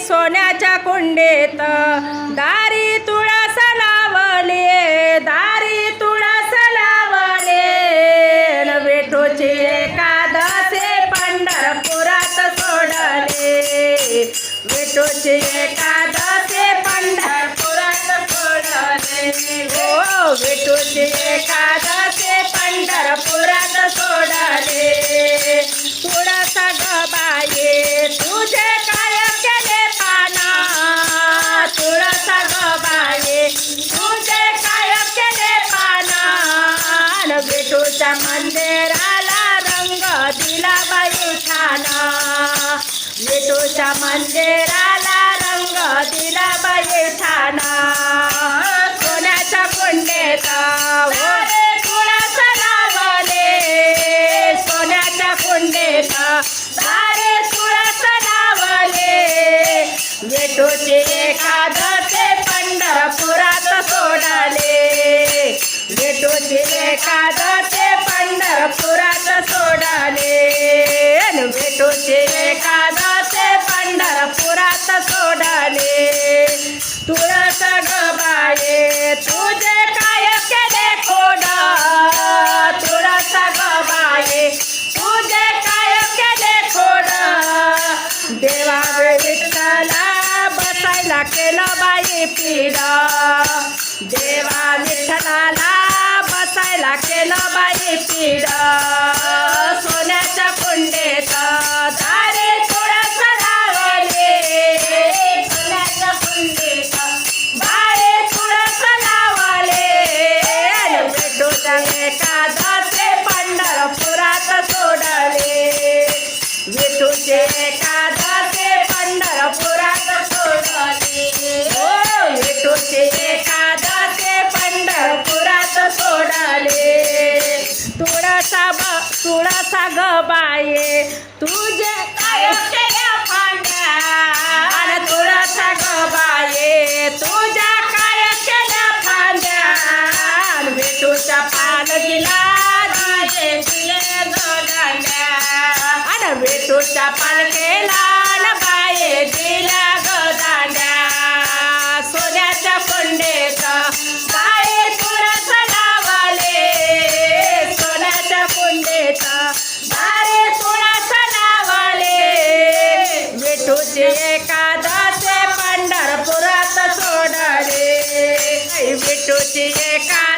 सोन्याच्या कुंडीत. दारी तुळस लावले दारी तुळस लावले न विठूची एकादशी पंढरपुरात सोडले. विठूची एकादशी पंढरपुरात सोडले. हो विठूची एकादशी त्या मंदिराला रंग दिला बाई छान. विठूच्या मंदिराला रंग दिला बाई छान. सोन्याच्या कुंडेचा ओरे लागले लावले सोन्याच्या कुंडेचा सारे तुळस लावले विठूची एखादं ग तुझे काय केले खोड तुळस ग तुझे काय केले खोड देवा विठ्ठला बसायला केलं बाई पीड देवा विठ्ठलाला बसायला केलं बाई पीड विठूच्या एकादशे पंढरपुरात सोडले. विठूचे एकादशे पंढरपुरात सोडले. विठूचे विठूचे एकादशे पंढरपुरात सोडले. तुळसा ब तुळसा ग बाये तुझे काय विठूच्या पालखीला न बाये दिल्या गदांड्या सोन्याच्या कुंडेत बाये तुळस लावले. सोन्याच्या कुंडेत बारे तुळस लावले. विठूचे एकादशे पंढरपुरात सोडले. विठूची एकादशे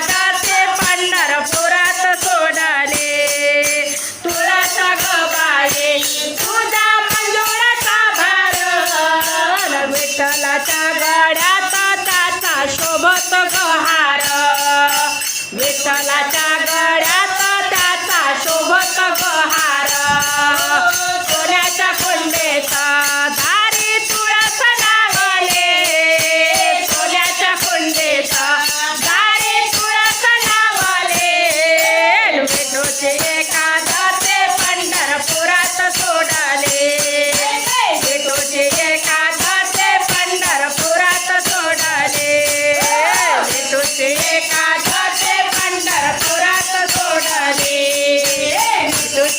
Baba.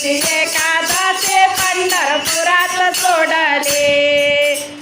She